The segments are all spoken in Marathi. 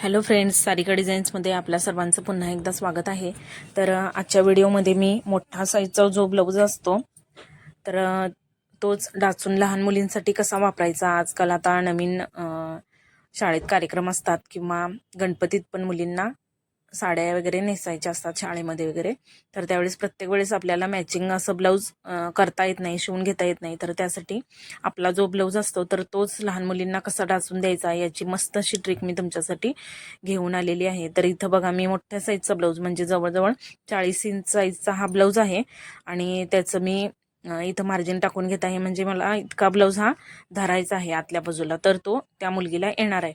हॅलो फ्रेंड्स सारिका डिझाईन्समध्ये आपल्या सर्वांचं पुन्हा एकदा स्वागत आहे. तर आजच्या व्हिडिओमध्ये मी मोठा साईजचा जो ब्लाऊज असतो तर तोच डाचून लहान मुलींसाठी कसा वापरायचा? आजकाल आता नवीन शाळेत कार्यक्रम असतात किंवा गणपतीत पण मुलींना साड्या वगैरे नेसायच्या असतात शाळेमध्ये वगैरे. तर त्यावेळेस प्रत्येक वेळेस आपल्याला मॅचिंग असं ब्लाऊज करता येत नाही शिवून घेता येत नाही. तर त्यासाठी आपला जो ब्लाऊज असतो तर तोच लहान मुलींना कसा डासून द्यायचा याची मस्त अशी ट्रिक मी तुमच्यासाठी घेऊन आलेली आहे. तर इथं बघा मी मोठ्या साईजचा ब्लाऊज म्हणजे जवळजवळ चाळीस इंच साईजचा हा ब्लाऊज आहे. आणि त्याचं मी इथं मार्जिन टाकून घेत आहे. म्हणजे मला इतका ब्लाऊज हा धरायचा आहे आतल्या बाजूला. तर तो त्या मुलगीला येणार आहे.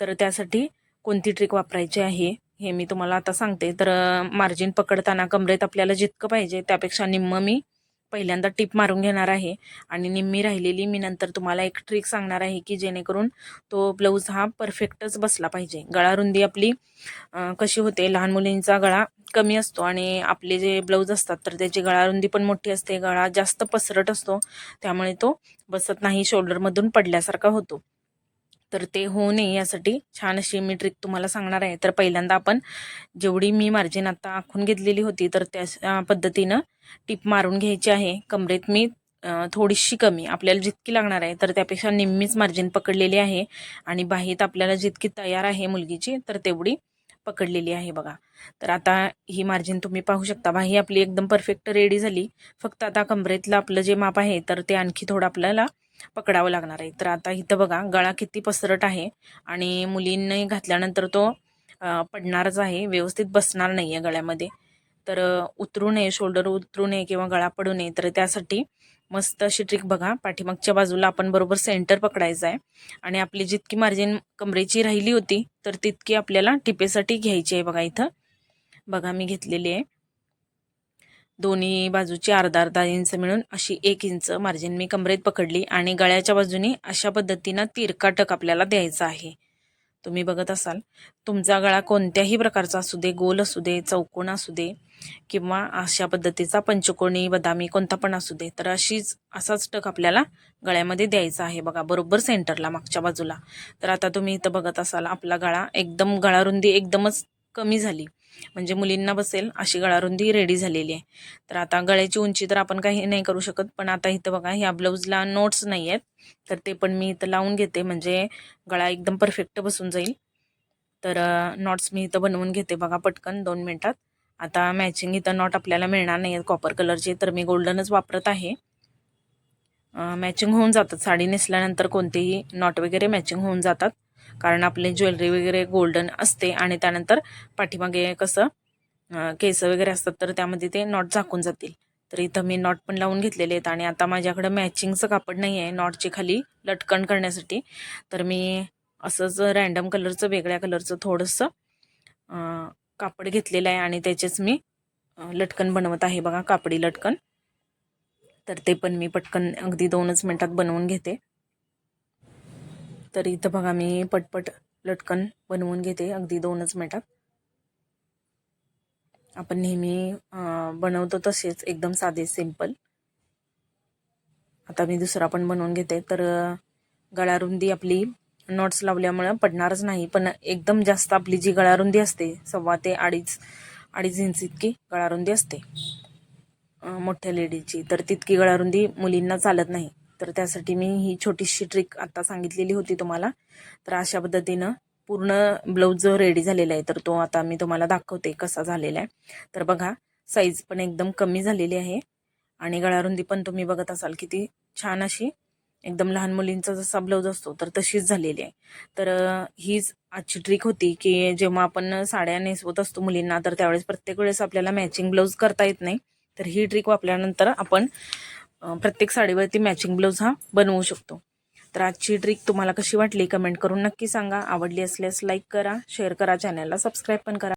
तर त्यासाठी कोणती ट्रिक वापरायची आहे? हे मी तुम्हाला आता सांगते. तर मार्जिन पकडताना कमरेत आपल्याला जितकं पाहिजे त्यापेक्षा निम्म मी पहिल्यांदा टिप मारून घेणार आहे. आणि निम्मी राहिलेली मी नंतर तुम्हाला एक ट्रिक सांगणार आहे की जेणेकरून तो ब्लाऊज हा परफेक्टच बसला पाहिजे. गळा रुंदी आपली कशी होते लहान मुलींचा गळा कमी असतो आणि आपले जे ब्लाऊज असतात तर त्याची गळा रुंदी पण मोठी असते गळा जास्त पसरट असतो त्यामुळे तो बसत नाही शोल्डरमधून पडल्यासारखा होतो. तर ते होऊ नये यासाठी छान अशी मी ट्रिक तुम्हाला सांगणार आहे. तर पहिल्यांदा आपण जेवढी मी मार्जिन आता आखून घेतलेली होती तर त्या पद्धतीनं टिप मारून घ्यायची आहे. कमरेत मी थोडीशी कमी आपल्याला जितकी लागणार आहे तर त्यापेक्षा निम्मीच मार्जिन पकडलेली आहे. आणि बाहीत आपल्याला जितकी तयार आहे मुलगीची तर तेवढी पकडलेली आहे बघा. तर आता ही मार्जिन तुम्ही पाहू शकता. बाही आपली एकदम परफेक्ट रेडी झाली. फक्त आता कमरेतलं आपलं जे माप आहे तर ते आणखी थोडं आपल्याला पकडावं लागणार आहे. तर आता इथं बघा गळा किती पसरट आहे आणि मुलींनी घातल्यानंतर तो पडणारच आहे. व्यवस्थित बसणार नाही आहे गळ्यामध्ये. तर उतरू नये शोल्डर उतरू नये किंवा गळा पडू नये तर त्यासाठी मस्त अशी ट्रिक बघा. पाठीमागच्या बाजूला आपण बरोबर सेंटर पकडायचं आहे. आणि आपली जितकी मार्जिन कमरेची राहिली होती तर तितकी आपल्याला टिपेसाठी घ्यायची आहे बघा इथं. बघा मी घेतलेली आहे. दोन्ही बाजूची अर्धा अर्धा इंच मिळून अशी एक इंच मार्जिन मी कमरेत पकडली आणि गळ्याच्या बाजूने अशा पद्धतीनं तिरकाटक आपल्याला द्यायचा आहे. तुम्ही बघत असाल तुमचा गळा कोणत्याही प्रकारचा असू दे गोल असू दे चौकोन असू दे किंवा अशा पद्धतीचा पंचकोणी बदामी कोणता पण असू दे तर अशीच असाच टक आपल्याला गळ्यामध्ये द्यायचा आहे बघा बरोबर सेंटरला मागच्या बाजूला. तर आता तुम्ही इथं बघत असाल आपला गळा एकदम गळारुंदी एकदमच कमी झाली. म्हणजे मुलींना बसेल अशी गळारुंदी रेडी झालेली आहे. तर आता गळ्याची उंची तर आपण काही नाही करू शकत पण आता इथं बघा ह्या ब्लाऊजला नोट्स नाही आहेत. तर ते पण मी इथं लावून घेते म्हणजे गळा एकदम परफेक्ट बसून जाईल. तर नॉट्स मी इथं बनवून घेते बघा पटकन दोन मिनटात. आता मॅचिंग इथं नॉट आपल्याला मिळणार नाही आहेत कॉपर कलरचे तर मी गोल्डनच वापरत आहे. मॅचिंग होऊन जातात. साडी नेसल्यानंतर कोणतेही नॉट वगैरे मॅचिंग होऊन जातात. कारण आपले ज्वेलरी वगैरे गोल्डन असते आणि त्यानंतर पाठीमागे कसं केस वगैरे असतात तर त्यामध्ये ते नॉट झाकून जातील. तर इथं मी नॉट पण लावून घेतलेले आहेत आणि आता माझ्याकडं मॅचिंगचं कापड नाही आहे नॉटची खाली लटकन करण्यासाठी. तर मी असंच रॅन्डम कलरचं वेगळ्या कलरचं थोडंसं कापड घेतलेलं आहे आणि त्याचेच मी लटकन बनवत आहे बघा कापडी लटकन. तर ते पण मी पटकन अगदी दोनच मिनटात बनवून घेते. तर इथं बघा मी पटपट लटकन बनवून घेते अगदी दोनच मिनटात. आपण नेहमी बनवतो तसेच एकदम साधे सिंपल आता मी दुसरा पण बनवून घेते. तर गळारुंदी आपली नॉट्स लावल्यामुळं पडणारच नाही पण एकदम जास्त आपली जी गळारुंदी असते सव्वा ते अडीच अडीच इंच इतकी गळारुंदी असते मोठ्या लेडीची तर तितकी गळारुंदी मुलींना चालत नाही. तर त्यासाठी मी ही छोटीशी ट्रिक आता सांगितलेली होती तुम्हाला. तर अशा पद्धतीनं पूर्ण ब्लाऊज जो रेडी झालेला आहे. तर तो आता मी तुम्हाला दाखवते कसा झालेला आहे. तर बघा साईज पण एकदम कमी झालेली आहे. आणि गळारुंदी पण तुम्ही बघत असाल किती छान अशी एकदम लहान मुलींचा जसा ब्लाऊज असतो तर तशीच झालेली आहे. तर हीच आजची ट्रिक होती की जेव्हा आपण साड्या नेसवत असतो मुलींना तर त्यावेळेस प्रत्येक वेळेस आपल्याला मॅचिंग ब्लाऊज करता येत नाही. तर ही ट्रिक वापरल्यानंतर आपण प्रत्येक साडीवरती मॅचिंग ब्लाऊज हा बनवू शकतो. तर आजची ट्रिक तुम्हाला कशी वाटली कमेंट करून नक्की सांगा. आवडली असल्यास लाईक करा शेअर करा चॅनलला सबस्क्राईब पण करा.